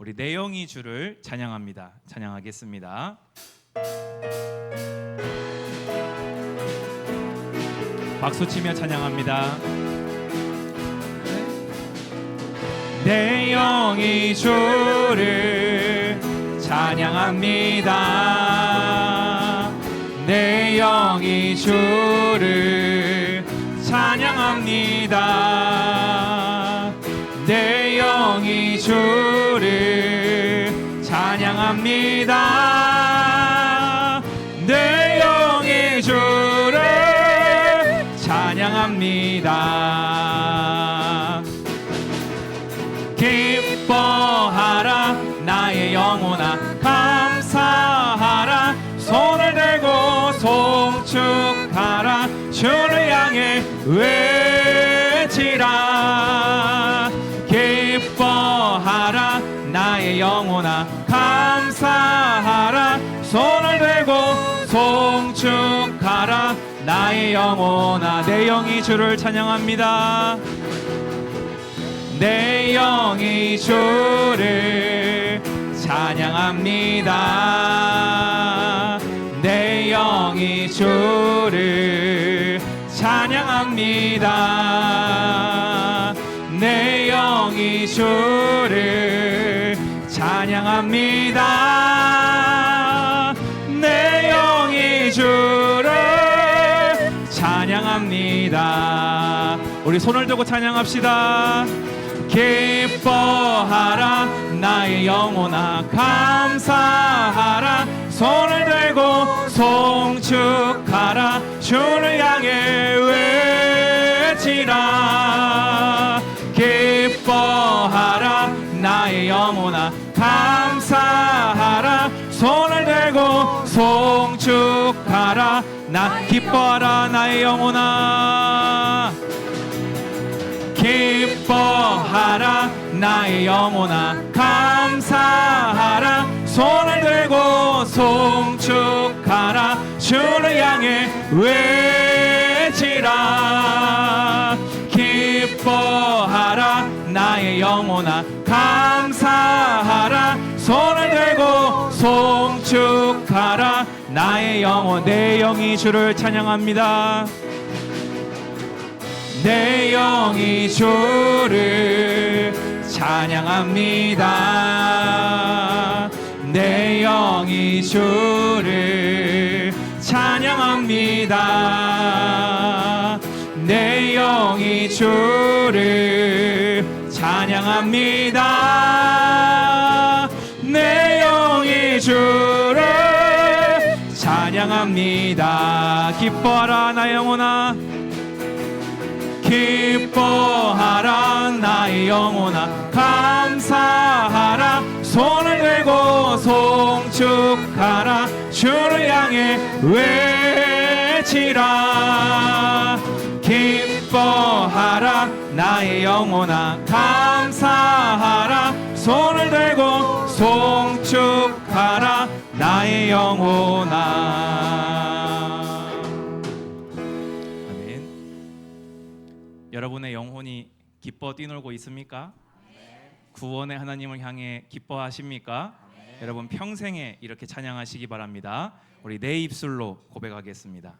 우리 내영이 주를 찬양합니다. 찬양하겠습니다. 박수 치며 찬양합니다. 내 영이 주를 찬양합니다. 내 영이 주를 찬양합니다. 내 영이 주를 찬양합니다. 나의 영혼아 내 영이 주를 찬양합니다 내 영이 주를 찬양합니다. 내 영이 주를 찬양합니다. 내 영이 주를 찬양합니다. 찬양합니다. 우리 손을 들고 찬양합시다. 기뻐하라 나의 영혼아. 감사하라. 손을 들고 송축하라. 주를 향해 외치라. 기뻐하라 나의 영혼아. 감사하라. 손을 들고 송축하라 나 기뻐하라 나의 영혼아. 기뻐하라 나의 영혼아. 감사하라 손을 들고 송축하라. 주를 향해 외치라. 기뻐하라 나의 영혼아. 감사하라 손을 들고 송축하라 나의 영혼 내 영이 주를 찬양합니다 내 영이 주를 찬양합니다. 내 영이 주를 찬양합니다. 내 영이 주를 찬양합니다. 찬양합니다. 기뻐하라 나 영혼아. 기뻐하라 나의 영혼아 감사하라 손을 들고 송축하라 주를 향해 외치라 기뻐하라 나의 영혼아 감사하라 손을 들고 송축하라 나의 영혼아 아멘 여러분의 영혼이 기뻐 뛰놀고 있습니까? 구원의 하나님을 향해 기뻐하십니까? 여러분 평생에 이렇게 찬양하시기 바랍니다. 우리 내 입술로 고백하겠습니다.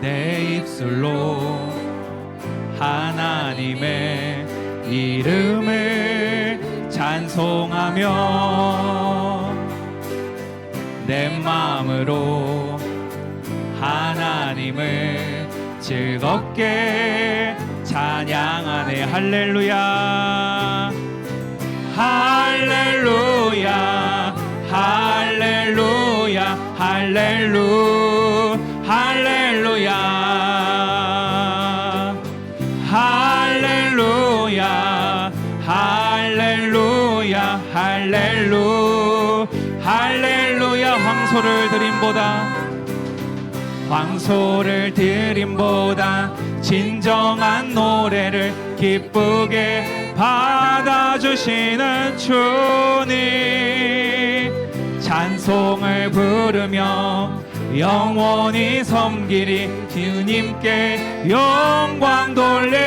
내 입술로 하나님의 이름을 찬송하며 내 마음으로 하나님을 즐겁게 찬양하네. 할렐루야. 할 드림보다 황소를 드림보다 진정한 노래를 기쁘게 받아주시는 주님. 찬송을 부르며 영원히 섬기리 주님께 영광 돌리리.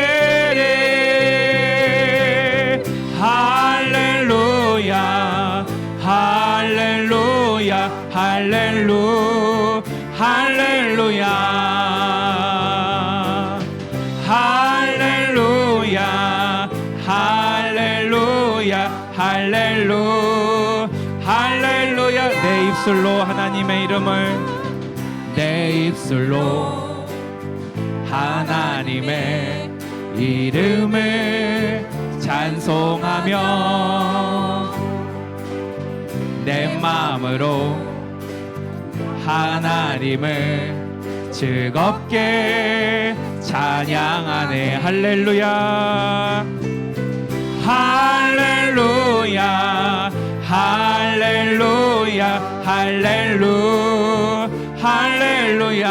할렐루야 할렐루야 할렐루 할렐루야. 할렐루야 할렐루야 할렐루 할렐루야. 내 입술로 하나님의 이름을 내 입술로 하나님의 이름을 찬송하며 내 마음으로 하나님을 즐겁게 찬양하네. 할렐루야. 할렐루야. 할렐루야. 할렐루. 할렐루야.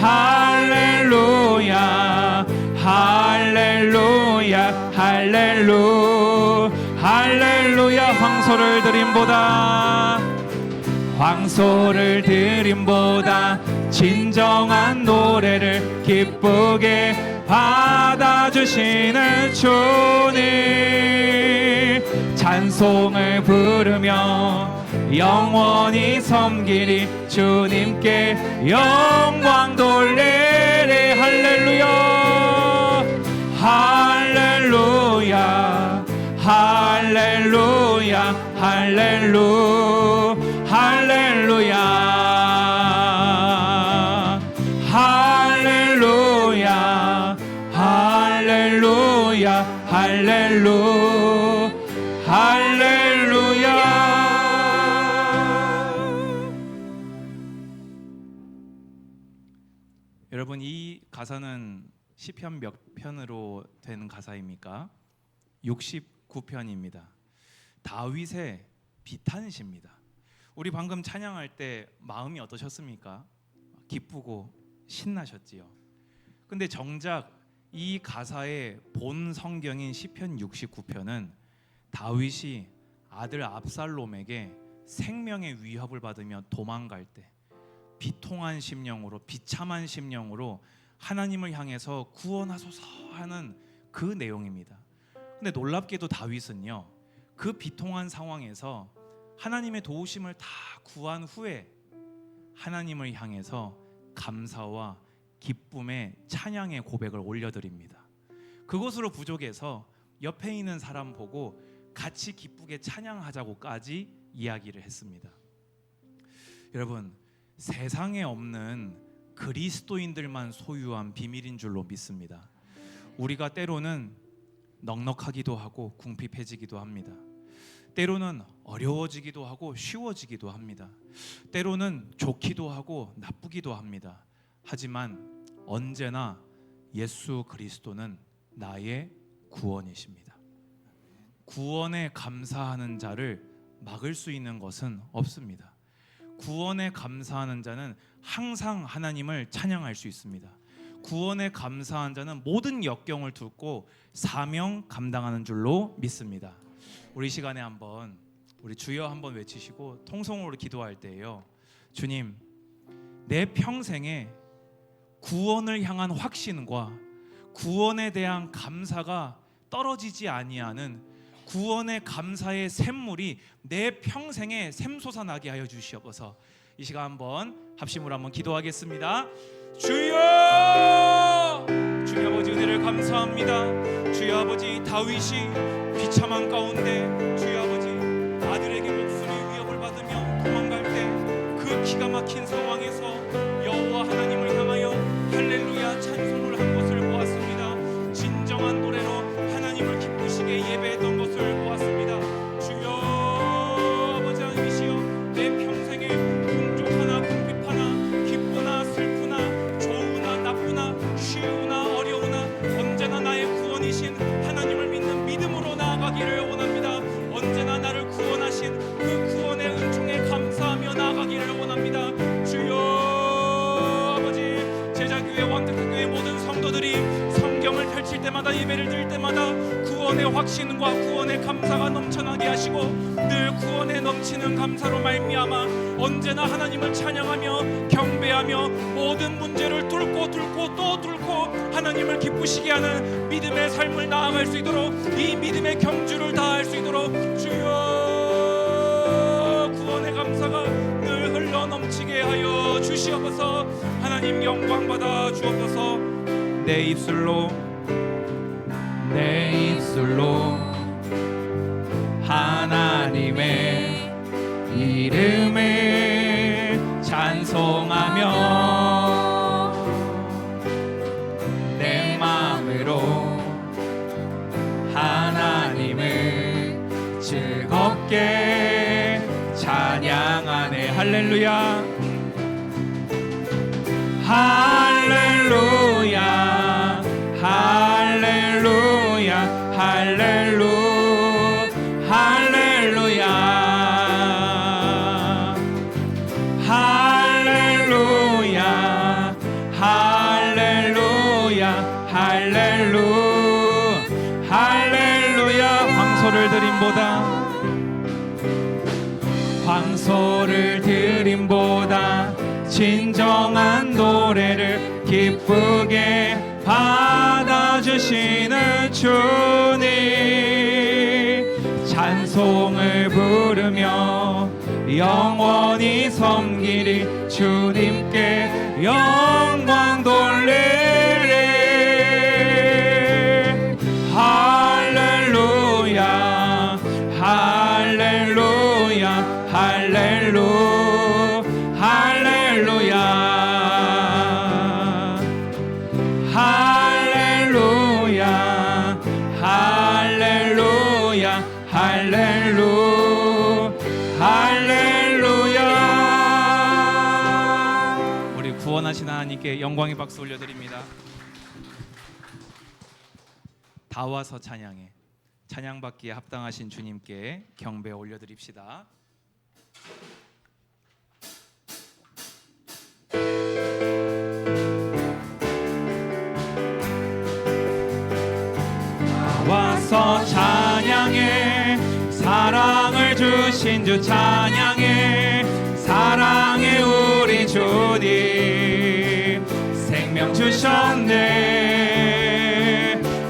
할렐루야. 할렐루야. 할렐루. 할렐루야. 황소를 드림보다 황소를 드림보다 진정한 노래를 기쁘게 받아주시는 주님. 찬송을 부르며 영원히 섬기리 주님께 영광 돌리리. 할렐루야. 할렐루야. 할렐루야. 할렐루 할렐루야 할렐루야 할렐루야 할렐루 할렐루야 여러분 이 가사는 시편 몇 편으로 된 가사입니까? 69편입니다. 다윗의 비탄시입니다. 우리 방금 찬양할 때 마음이 어떠셨습니까? 기쁘고 신나셨지요. 근데 정작 이 가사의 본 성경인 시편 69편은 다윗이 아들 압살롬에게 생명의 위협을 받으며 도망갈 때 비통한 심령으로 비참한 심령으로 하나님을 향해서 구원하소서 하는 그 내용입니다. 근데 놀랍게도 다윗은요. 그 비통한 상황에서 하나님의 도우심을 다 구한 후에 하나님을 향해서 감사와 기쁨의 찬양의 고백을 올려드립니다. 그것으로 부족해서 옆에 있는 사람 보고 같이 기쁘게 찬양하자고까지 이야기를 했습니다. 여러분 세상에 없는 그리스도인들만 소유한 비밀인 줄로 믿습니다. 우리가 때로는 넉넉하기도 하고 궁핍해지기도 합니다. 때로는 어려워지기도 하고 쉬워지기도 합니다. 때로는 좋기도 하고 나쁘기도 합니다. 하지만 언제나 예수 그리스도는 나의 구원이십니다. 구원에 감사하는 자를 막을 수 있는 것은 없습니다. 구원에 감사하는 자는 항상 하나님을 찬양할 수 있습니다. 구원에 감사한 자는 모든 역경을 뚫고 사명 감당하는 줄로 믿습니다. 우리 시간에 한번 우리 주여 한번 외치시고 통성으로 기도할 때예요. 주님, 내 평생에 구원을 향한 확신과 구원에 대한 감사가 떨어지지 아니하는 구원의 감사의 샘물이 내 평생에 샘솟아나게 하여 주시옵소서. 이 시간 한번 합심으로 한번 기도하겠습니다. 주여, 주여 아버지 은혜를 감사합니다. 주여 아버지 다윗이 비참한 가운데 주여 아버지 아들에게 목숨의 위협을 받으며 도망갈 때 그 기가 막힌 상황에서 구원의 확신과 구원의 감사가 넘쳐나게 하시고 구원에 넘치는 감사로 말미암아 언제나 하나님을 찬양하며 경배하며 모든 문제를 뚫고 뚫고 또 뚫고 하나님을 기쁘시게 하는 믿음의 삶을 나아갈 수 있도록 이 믿음의 경주를 다할 수 있도록 주여 구원의 감사가 늘 흘러 넘치게 하여 주시옵소서. 하나님 영광 받아 주옵소서. 내 입술로 찬양하 기쁘게 받아주시는 주님. 찬송을 부르며 영원히 섬기리 주님께 영광 돌리리 영광의 박수 올려드립니다. 다 와서 찬양해. 찬양받기에 합당하신 주님께 경배 올려드립시다. 다 와서 찬양해. 사랑을 주신 주 찬양해. 사랑해 우리 주님 주셨네.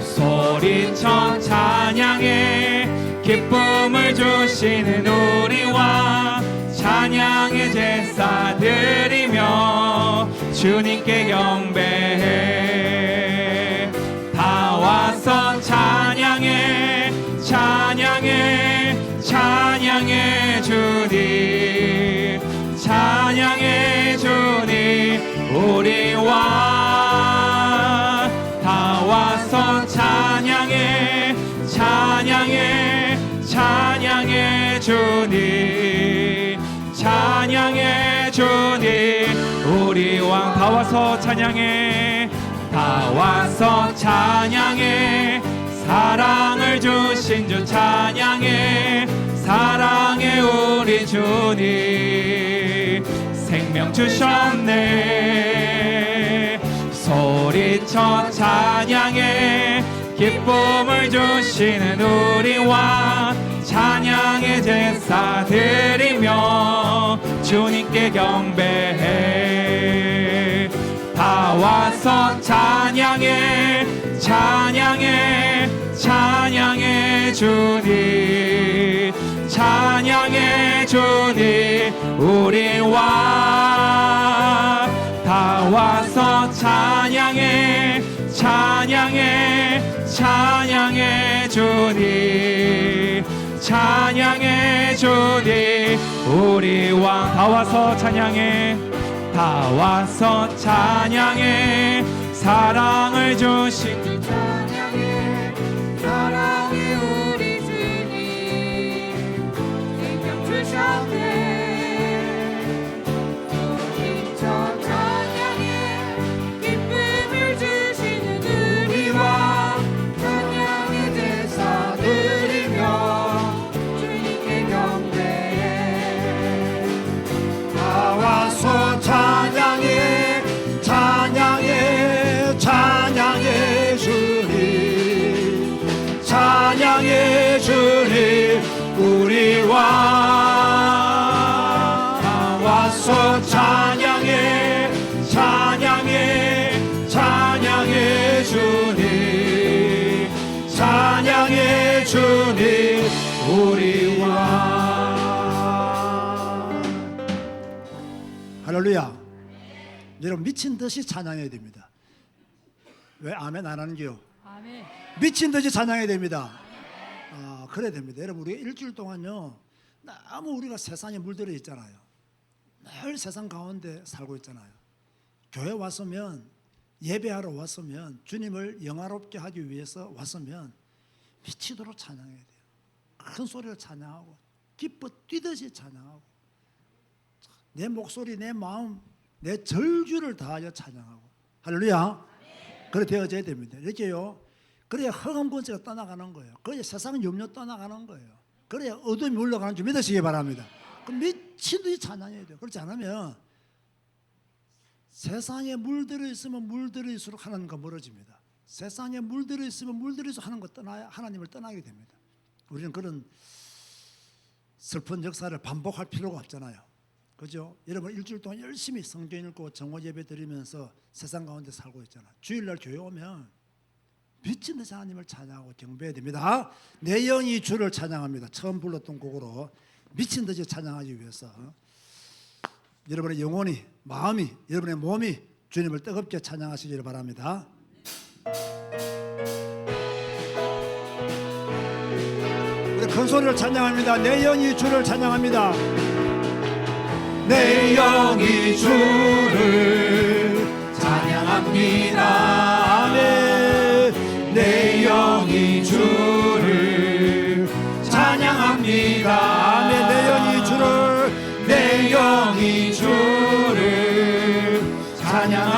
소리쳐 찬양해. 기쁨을 주시는 우리와 찬양의 제사 드리며 주님께 경배해. 다 와서 찬양해 찬양해 찬양해 주님 찬양해 주님. 우리 왕 다 와서 찬양해. 다 와서 찬양해. 사랑을 주신 주 찬양해. 사랑해 우리 주님. 생명 주셨네. 소리쳐 찬양해. 기쁨을 주시는 우리와 찬양의 제사 드리며 주님께 경배해. 다 와서 찬양해 찬양해 찬양해 주님 찬양해 주님 우리 와 다 와서 찬양해 찬양해 찬양해 주님 찬양해 주님 우리 왕 다 와서 찬양해. 다 와서 찬양해. 사랑을 주신 서 찬양해 찬양해 찬양해 주님 찬양해 주님 우리 왕 할렐루야 여러분 미친 듯이 찬양해야 됩니다 왜 아멘 안 하는지요 아멘. 미친 듯이 찬양해야 됩니다. 아, 그래야 됩니다. 여러분 우리가 일주일 동안요 너무 우리가 세상에 물들어 있잖아요. 늘 세상 가운데 살고 있잖아요. 교회 왔으면 예배하러 왔으면 주님을 영화롭게 하기 위해서 왔으면 미치도록 찬양해야 돼요. 큰 소리를 찬양하고 기뻐 뛰듯이 찬양하고 내 목소리, 내 마음, 내 절규를 다하여 찬양하고 할렐루야. 그래 되어져야 됩니다. 이렇게요. 그래야 허감 권세가 떠나가는 거예요. 그래야 세상 염려 떠나가는 거예요. 그래야 어둠이 물러가는 줄 믿으시기 바랍니다. 그럼 미친 듯이 찬양해야 돼요. 그렇지 않으면 세상에 물들어 있으면 물들어 있을수록 하나님과 멀어집니다. 세상에 물들어 있으면 물들어 하는 것 떠나야 하나님을 떠나게 됩니다. 우리는 그런 슬픈 역사를 반복할 필요가 없잖아요. 그죠? 여러분 일주일 동안 열심히 성경 읽고 정오 예배 드리면서 세상 가운데 살고 있잖아. 주일날 교회 오면 미친 듯이 하나님을 찬양하고 경배해야 됩니다. 내 영이 주를 찬양합니다. 처음 불렀던 곡으로 미친 듯이 찬양하기 위해서 여러분의 영혼이 마음이 여러분의 몸이 주님을 뜨겁게 찬양하시기를 바랍니다. 큰 소리를 찬양합니다. 내 영이 주를 찬양합니다. 내 영이 주를 찬양합니다. 내 영이 주를 찬양합니다. 아멘. 찬양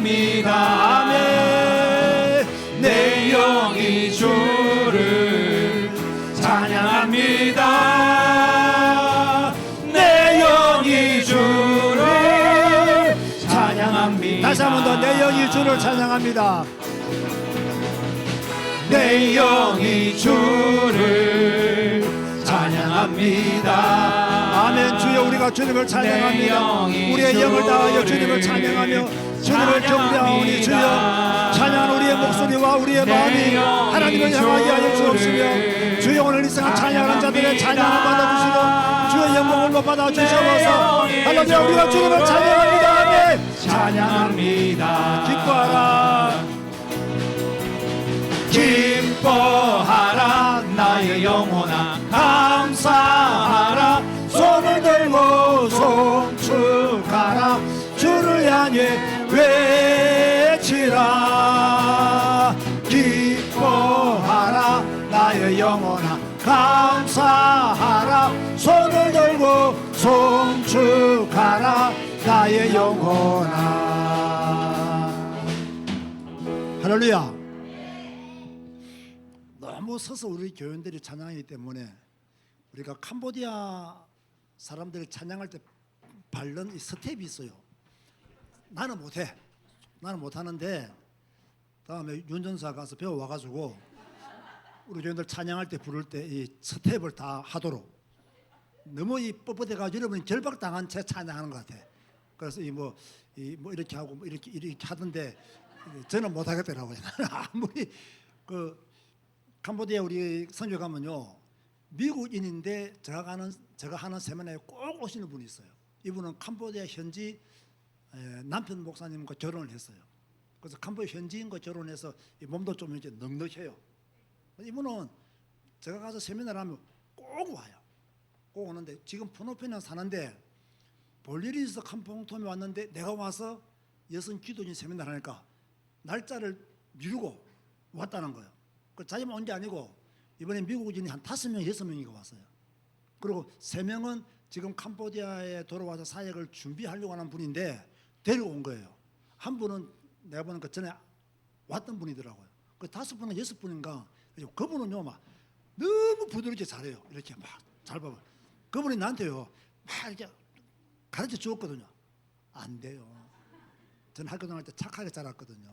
찬양합니다. 내 영이 주를 찬양합니다. 내 영이 주를 찬양합니다. 다시 한 번 더 내 영이 주를 찬양합니다. 내 영이 주를 찬양합니다. 아멘. 주여 우리가 주님을 찬양합니다. 우리의 영을 다하여 주님을 찬양하며 주님을 경배하오니 주여 찬양한 우리의 목소리와 우리의 마음이 하나님을 향하게 하여 주옵시며 주여 오늘 이 시간 찬양하는 자들의 찬양을 받아주시고 주의 영광을 못 받아 주시옵소서. 할렐루야 우리가 주님을 찬양합니다. 아멘. 찬양합니다. 기뻐하라. 기뻐하라. 나의 영혼아 향해 외치라. 기뻐하라. 나의 영혼아 감사하라. 손을 들고 송축하라. 나의 영혼아. 할렐루야. 너무 서서 우리 교인들이 찬양하기 때문에 우리가 캄보디아 사람들이 찬양할 때 밟는 이 스텝이 있어요. 나는 못해. 나는 못하는데 다음에 윤 전사 가서 배워 와가지고 우리 교인들 찬양할 때 부를 때 이 스텝을 다 하도록 너무 이 뻣뻣해가지고 여러분이 결박당한 채 찬양하는 것 같아. 그래서 이 뭐 이 뭐 이렇게 하고 뭐 이렇게 이렇게 하던데 저는 못하겠더라고요. 아무리 그 캄보디아 우리 선교 가면요 미국인인데 제가 가는 제가 하는 세미나에 꼭 오시는 분이 있어요. 이분은 캄보디아 현지 에, 남편 목사님과 결혼을 했어요. 그래서 캄보디아 현지인과 결혼해서 이 몸도 좀 이렇게 넉넉해요. 이분은 제가 가서 세미나를 하면 꼭 와요. 꼭 오는데 지금 푸노펜에 사는데 볼 일이 있어 캄퐁톰에 왔는데 내가 와서 여성 기도인 세미나를 하니까 날짜를 미루고 왔다는 거예요. 그 자기만 온 게 아니고 이번에 미국인이 한 다섯 명, 여섯 명이가 왔어요. 그리고 세 명은 지금 캄보디아에 돌아와서 사역을 준비하려고 하는 분인데 데려온 거예요. 한 분은 내가 그 전에 왔던 분이더라고요. 그 다섯 분은 여섯 분인가. 그분은요 막 너무 부드럽게 잘해요. 이렇게 막 잘 봐봐. 그분이 나한테요 막 이렇게 가르쳐 주었거든요. 안 돼요. 저는 학교 다닐 때 착하게 자랐거든요.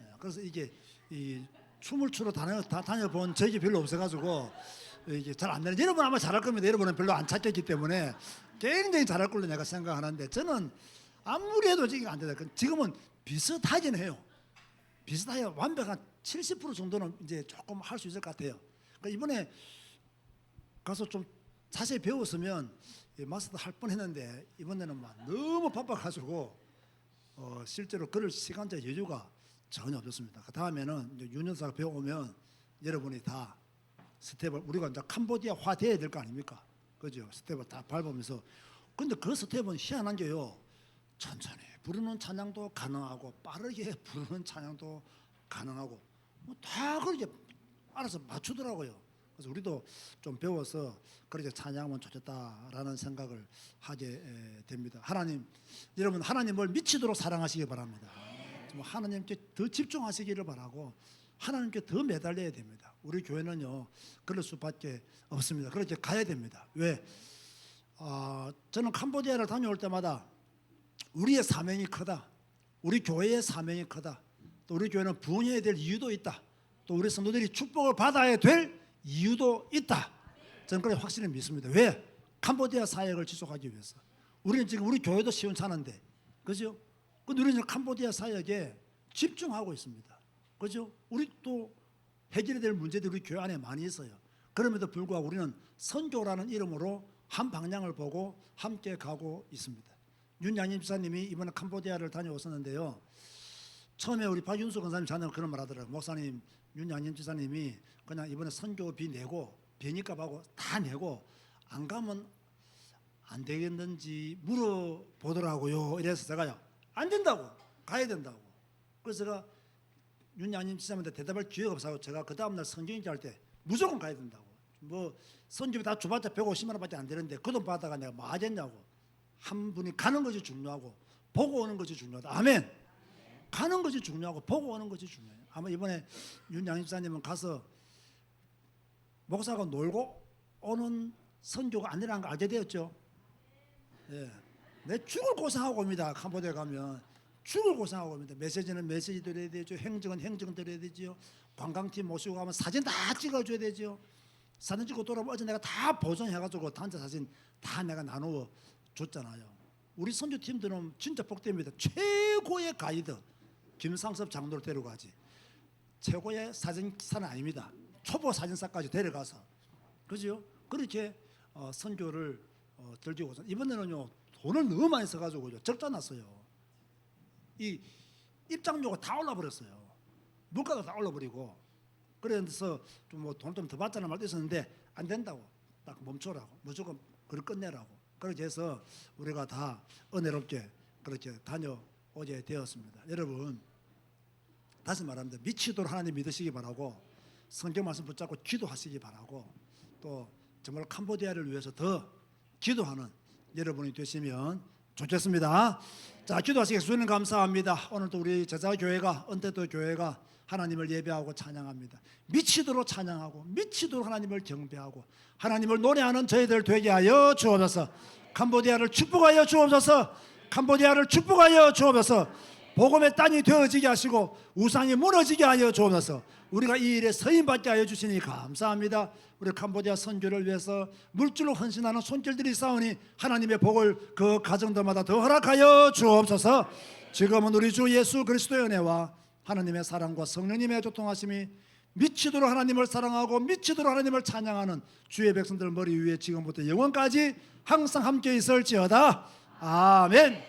예, 그래서 이게 이 춤을 추러 다녀 다, 다녀본 적이 별로 없어가지고 이게 잘 안 되는. 여러분 아마 잘할 겁니다. 여러분은 별로 안 찾겠기 때문에 굉장히 잘할 걸로 내가 생각하는데 저는 아무리 해도 지금 안 되다. 지금은 비슷하긴 해요. 비슷해요. 완벽한 70% 정도는 이제 조금 할 수 있을 것 같아요. 그러니까 이번에 가서 좀 자세히 배웠으면 이 마스터 할 뻔했는데 이번에는 막 너무 바빠가지고 어, 실제로 그럴 시간적 여유가 전혀 없었습니다. 그 다음에는 윤여사가 배워오면 여러분이 다 스텝을 우리가 이제 캄보디아화 돼야 될 거 아닙니까? 그죠? 스텝을 다 밟으면서 근데 그 스텝은 희한한 게요. 천천히 부르는 찬양도 가능하고 빠르게 부르는 찬양도 가능하고 뭐 다 그렇게 알아서 맞추더라고요. 그래서 우리도 좀 배워서 그렇게 찬양하면 좋겠다라는 생각을 하게 에, 됩니다. 하나님, 여러분 하나님을 미치도록 사랑하시기 바랍니다. 정말 하나님께 더 집중하시기를 바라고 하나님께 더 매달려야 됩니다. 우리 교회는요 그럴 수밖에 없습니다. 그렇게 가야 됩니다. 왜? 아, 저는 캄보디아를 다녀올 때마다 우리의 사명이 크다. 우리 교회의 사명이 크다. 또 우리 교회는 부흥해야 될 이유도 있다. 또 우리 성도들이 축복을 받아야 될 이유도 있다. 저는 그렇게 확실히 믿습니다. 왜? 캄보디아 사역을 지속하기 위해서. 우리는 지금 우리 교회도 시원찮은데, 그죠? 근데 우리는 캄보디아 사역에 집중하고 있습니다. 그죠? 우리 또 해결해야 될 문제들이 우리 교회 안에 많이 있어요. 그럼에도 불구하고 우리는 선교라는 이름으로 한 방향을 보고 함께 가고 있습니다. 윤양임 집사님이 이번에 캄보디아를 다녀오셨는데요. 처음에 우리 박윤수 권사님 자녀 그런 말 하더라고요. 목사님 윤양임 지사님이 그냥 이번에 선교비 내고 비행기값하고 다 내고 안 가면 안 되겠는지 물어보더라고요. 이래서 제가요 안 된다고 가야 된다고. 그래서 제가 윤양임 지사님한테 대답할 기회가 없어서 제가 그 다음날 성경인지 할때 무조건 가야 된다고. 뭐 선교비 다 줘봤자 150만 원밖에 안 되는데 그 돈 받아가 내가 뭐 하겠냐고. 한 분이 가는 것이 중요하고 보고 오는 것이 중요하다. 아멘. 가는 것이 중요하고 보고 오는 것이 중요해요. 아마 이번에 윤양임 지사님은 가서 목사가 놀고 오는 선교가 아니라는 걸 알게 되었죠. 예. 내 죽을 고생하고 옵니다. 캄보디아 가면 죽을 고생하고 옵니다. 메시지는 메시지 드려야 되죠. 행정은 행정 드려야 되죠. 관광팀 모시고 가면 사진 다 찍어줘야 되죠. 사진 찍고 돌아오면 어제 내가 다 보정해가지고 단체 사진 다 내가 나누어 줬잖아요. 우리 선교팀들은 진짜 복됩니다. 최고의 가이드 김상섭 장로를 데려가지. 최고의 사진사는 아닙니다. 초보 사진사까지 데려가서 그죠? 그렇게 어, 선교를 어, 들지고 이번에는요 돈을 너무 많이 써가지고 적자 났어요. 이 입장료가 다 올라버렸어요. 물가가 다 올라버리고 그래서 좀뭐 돈 좀 더 받자는 말도 있었는데 안 된다고 딱 멈춰라고 무조건 그걸 끝내라고 그렇게 해서 우리가 다 은혜롭게 그렇게 다녀오게 되었습니다. 여러분 다시 말합니다. 미치도록 하나님 믿으시기 바라고 성경 말씀 붙잡고 기도하시기 바라고 또 정말 캄보디아를 위해서 더 기도하는 여러분이 되시면 좋겠습니다. 자, 기도하시겠습니다. 감사합니다. 오늘도 우리 제자 교회가 언태도 교회가 하나님을 예배하고 찬양합니다. 미치도록 찬양하고 미치도록 하나님을 경배하고 하나님을 노래하는 저희들 되게 하여 주옵소서. 캄보디아를 축복하여 주옵소서. 캄보디아를 축복하여 주옵소서. 복음의 땅이 되어지게 하시고 우상이 무너지게 하여 주옵소서. 우리가 이 일에 서임받게 하여 주시니 감사합니다. 우리 캄보디아 선교를 위해서 물질로 헌신하는 손길들이 싸우니 하나님의 복을 그 가정들마다 더 허락하여 주옵소서. 지금은 우리 주 예수 그리스도의 은혜와 하나님의 사랑과 성령님의 교통하심이 미치도록 하나님을 사랑하고 미치도록 하나님을 찬양하는 주의 백성들 머리 위에 지금부터 영원까지 항상 함께 있을지어다. 아멘.